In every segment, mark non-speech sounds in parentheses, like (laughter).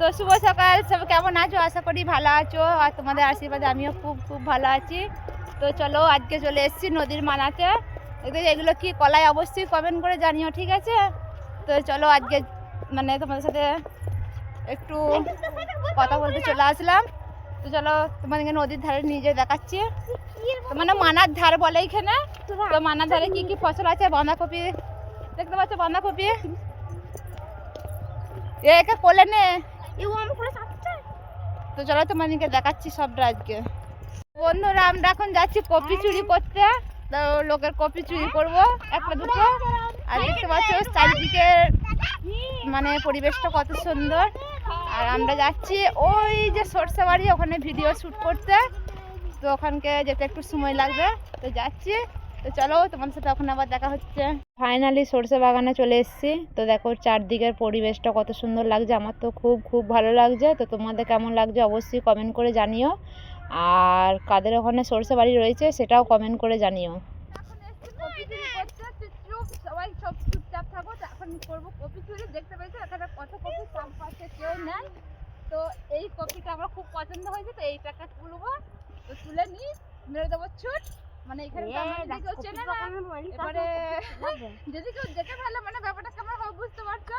তো শুভ সকাল। সব কেমন আছো? আশা করি ভালো আছো আর তোমাদের আশীর্বাদে আমিও খুব খুব ভালো আছি। তো চলো আজকে চলে এসেছি নদীর মানাতে এগুলো কি কলাই? অবশ্যই কমেন্ট করে জানিও, ঠিক আছে? তো চলো আজকে মানে তোমাদের সাথে একটু কথা বলতে চলে আসলাম। তো চলো তোমাদেরকে নদীর ধারে নিয়ে যেয়ে দেখাচ্ছি। মানে মানার ধার বলে এইখানে তো মানার ধারে কি কি ফসল আছে? বাঁধাকপি দেখতে পাচ্ছ বাঁধাকপি একে কোলে নে। তো চলো তোমাদেরকে দেখাচ্ছি সবটা আজকে। বন্ধুরা আমরা এখন যাচ্ছি কপি চুরি করতে। তো লোকের কপি চুরি করব একটা দুটো। আর দেখতে পাচ্ছ চারিদিকে মানে পরিবেশটা কত সুন্দর। আর আমরা যাচ্ছি ওই যে সরষে বাড়ি ওখানে ভিডিও শ্যুট করতে। তো ওখানকে যেতে একটু সময় লাগবে। তো যাচ্ছি। তো চলো তোমার সাথে এখন আবার দেখা হচ্ছে। ফাইনালি সরষে বাগানে চলে এসেছি। তো দেখো চারদিকের পরিবেশটা কত সুন্দর লাগছে। আমার তো খুব খুব ভালো লাগছে। তো তোমাদের কেমন লাগছে অবশ্যই কমেন্ট করে জানিও। আর কাদের ওখানে সরষে বাড়ি রয়েছে সেটাও কমেন্ট করে জানিও। সবাই সব চুপচাপ থাকো এখন করব কপি চুরি। দেখতে পেয়েছ এখানে কত কপি চারপাশে কেউ নেই। তো এই কপিটা আমার খুব পছন্দ হয়েছে তো এইটাকে তুলবো। তো তুলে নিই মেরে দেবো ছুট। মানে এখানে কেউ চেনে না। এবারে (laughs) যদি কেউ দেখে ভালো মানে ব্যাপারটা কেমন হবে বুঝতে পারছ?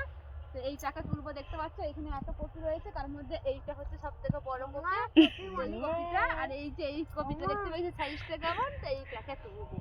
তো এই টাকা তুলবো দেখতে পাচ্ছ এখানে এত কপি রয়েছে তার মধ্যে এইটা হচ্ছে সব থেকে বড় কপি কপিটা। আর এই যে এই কপিটা দেখতে পাচ্ছি সাইজটা কেমন? তো এই টাকা তুলবো।